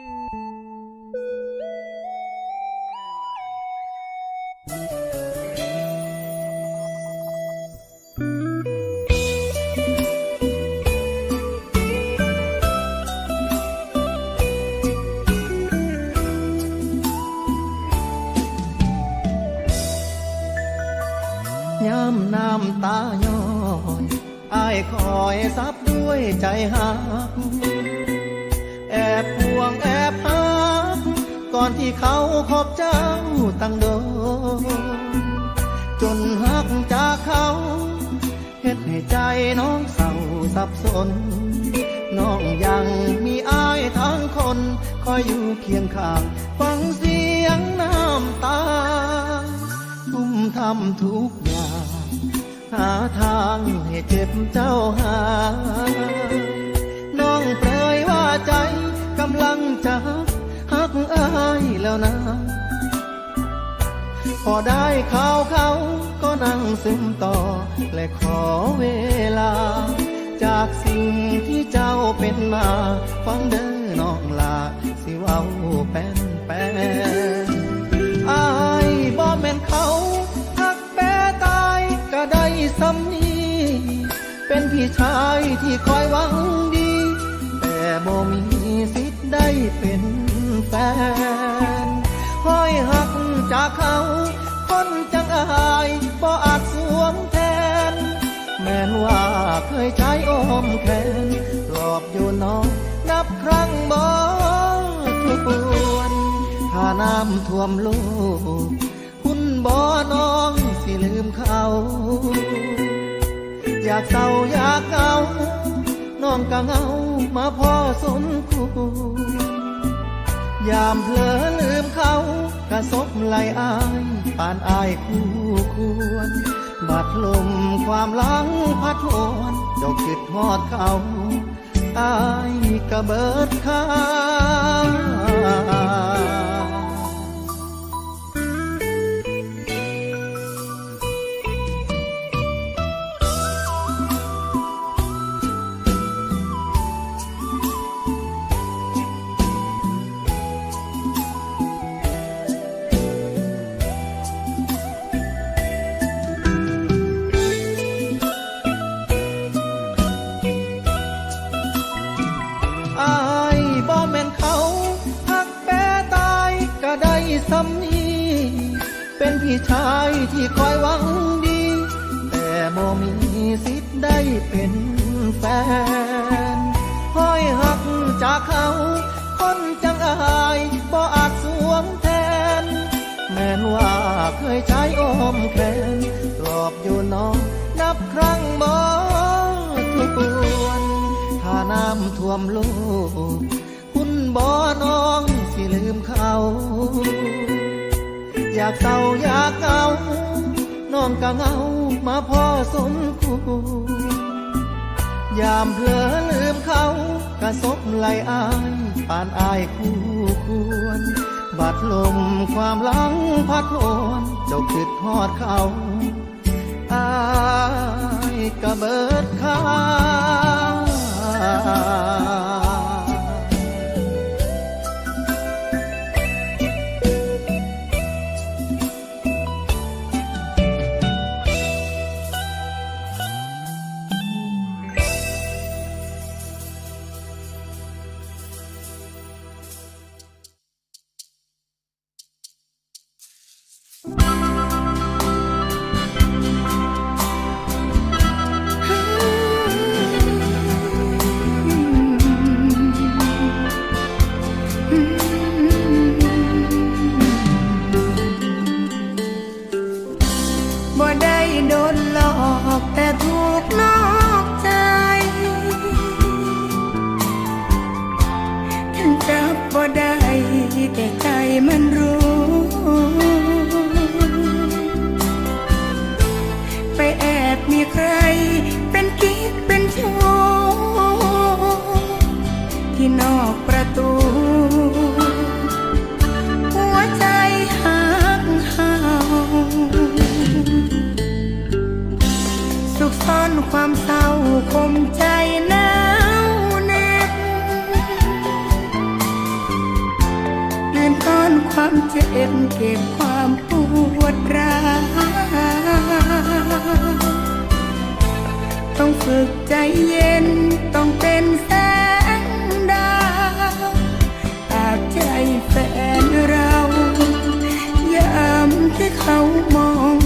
ย้ำน้ำตาย้อยอายคอยซับด้วยใจหัก แอบห่วงแอบหักก่อนที่เขาคบเจ้าตั้งโดจนหักจากเขาเฮ็ดให้ใจน้องเศร้าสับสน น้องยังมีอายทั้งคน คอยอยู่เคียงข้าง ฟังเสียงน้ำตาทุ่มทำทุกอย่าง หาทางให้เจ็บเจ้าหาย แล้วนะ พอได้ข่าวเขาก็นั่งซึมต่อ และขอเวลา จากสิ่งที่เจ้าเป็นมา ฟังเด้อน้องลา สิเว้าแป้นแป้นอายบ่แม่นเขาหักแปรตายก็ได้สำนีเป็นพี่ชายที่คอยหวังดี แต่บ่มีสิทธิ์ได้เป็นแฟน ห้อยหักจากเขา คนจังอายบ่อาจสวมแทน แม้นว่าเคยใช้อ้อมแขนปลอบอยู่น้องนับครั้งบ่ทวนถ้าน้ำท่วมโลกคุณบ่น้องสิลืมเขา อยากเศร้าอยากเหงาน้องก็เหงามาพอสมควร ยามเพลอลืมเขากระซบไหลอายปานอายคู่ควร บัดลมความหลังพัดโหนดอกคิดฮอดเขาอายกระเบิดข้า เขา คนจังอายบ่อาจสวมแทน แม้นว่าเคยใช้อ้อมแขนปลอบอยู่น้องนับครั้งบ่ทวนถ้าน้ำท่วมโลกคุณบ่น้องสิลืมเขา อยากเศร้าอยากเหงาน้องก็เงามาพอสมควร ยามเพลอลืมเขา กระซบไหลอายปานอายคู่ควร บัดลมความหลังพัดโหนเจ้าคิดฮอดเขาอายกระเบิดข้า บ่ได้โดนหลอกแต่ถูกนอกใจ ถึงจับบ่ได้แต่ใจมันรู้ ไปแอบมีใคร เป็นกิ๊กเป็นชู้ที่นอกประตูหัวใจหักเห่าสุขซ่อนความเศร้าคมใจหนาวเหน็บอนความเจ็บเก็บความปวด วดร้าต้องฝึกใจเย็นต้องเป็นแสงดาวตากใจแฟนเรายามที่เขามอง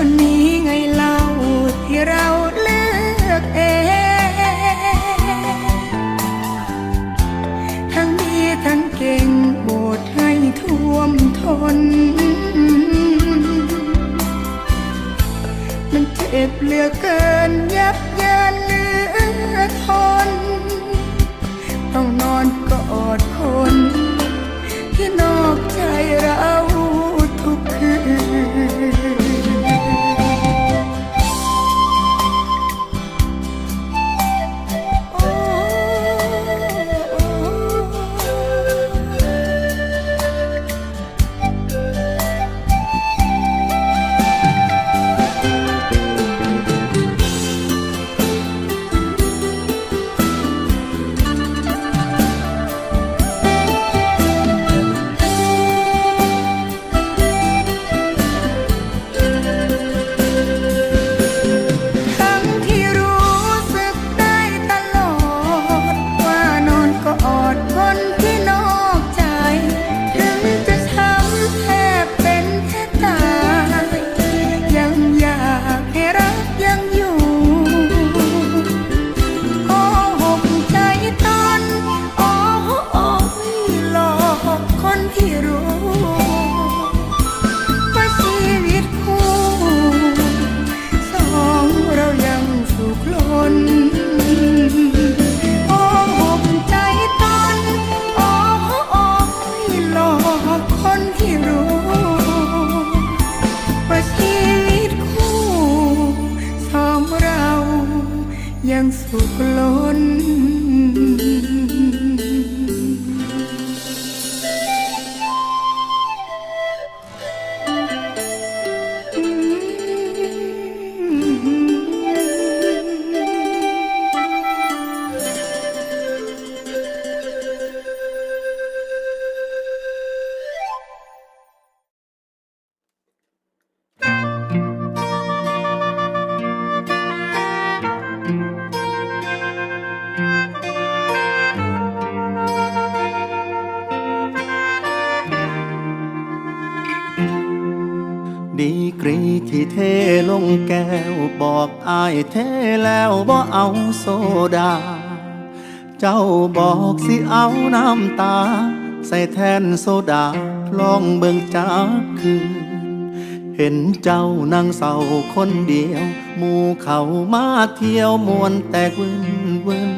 คนนี้ไงเล่าที่เราเลือกเอง ทั้งดีทั้งเก่งโบดให้ท่วมทน มันเจ็บเหลือเกินยับ เทแล้วบ่เอาโซดา เจ้าบอกสิเอาน้ำตา ใส่แทนโซดาลองเบิ่งจากคืน เห็นเจ้านั่งเศร้าคนเดียวหมู่เขามาเที่ยวมวนแตกวินวิน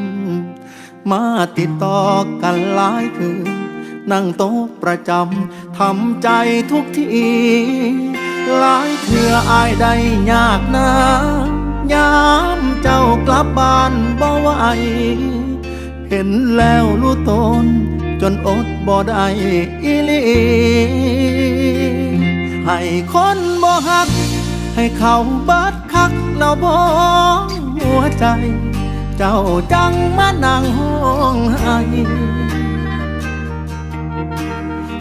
มาติดต่อกันหลายคืน นั่งโต๊ะประจำทำใจทุกทีหลายเถื่ออายได้ยากนะ ยามเจ้ากลับบ้านบ่ไหวเห็นแล้วรู้ตน จนอดบ่ได้อีลีให้คนบ่หัก ให้เขาบิดคักแล้วบ่หัวใจ เจ้าจังมานั่งห้องไห้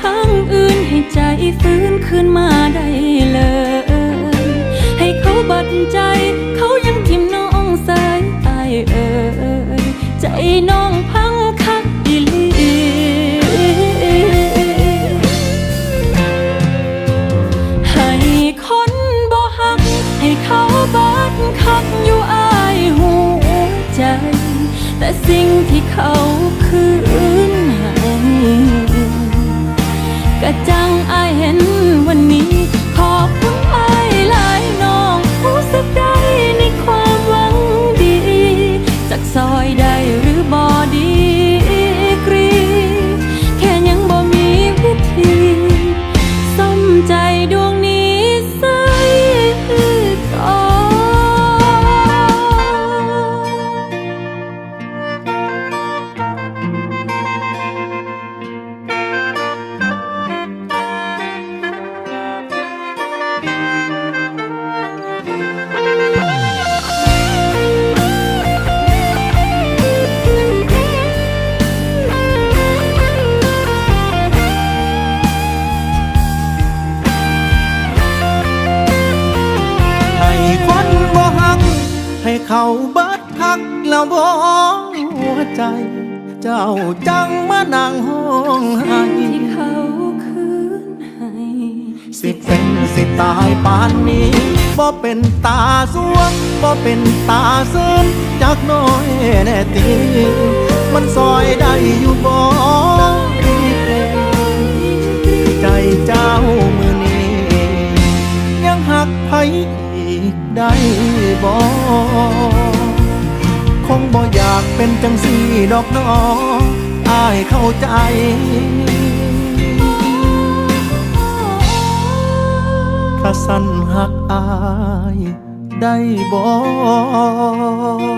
ทั้งอื่นให้ใจฟื้นขึ้นมาได้เลย ให้เขาบัดใจ เขายังทิมน้องสายตายเอ่ยใจน้องพังคักอีลีให้คนบ่หัก ให้เขาบัดคักอยู่อายหูใจ แต่สิ่งที่เขาคืนให้ แต่จังอายเห็นวันนี้ ขอบคุณอายหลายน้อง ผู้สึกได้ในความหวังดี จากซอย เขาเบิดคักแล้วบ่หัวใจ เจ้าจังมานั่งห้องไห้ที่เขาคืนให้สิเป็นสิตายปานนี้บ่เป็นตาสวงบ่เป็นตาซึมจากน้อยแน่ตีมันซอยได้อยู่บ่ เป็นจังสีดอกน้องอายเข้าใจถ้าสั้นหักอายได้บอก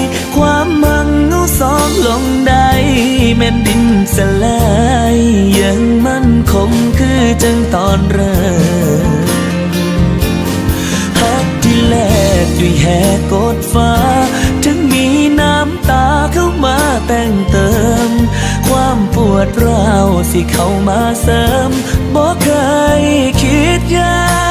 ลงได้แม่นดินสลายยังมั่นคงคือจังตอนเริ่มหักที่แลกด้วยแหกกดฟ้า ถึงมีน้ำตาเข้ามาแต่งเติม ความปวดร้าวสิเข้ามาเสริมบอกเคยคิดยา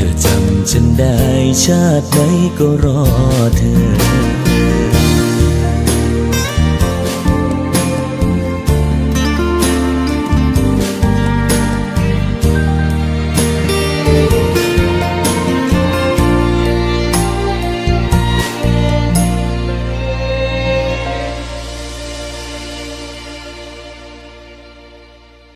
เธอจำฉันได้ชาติไหนก็รอเธอ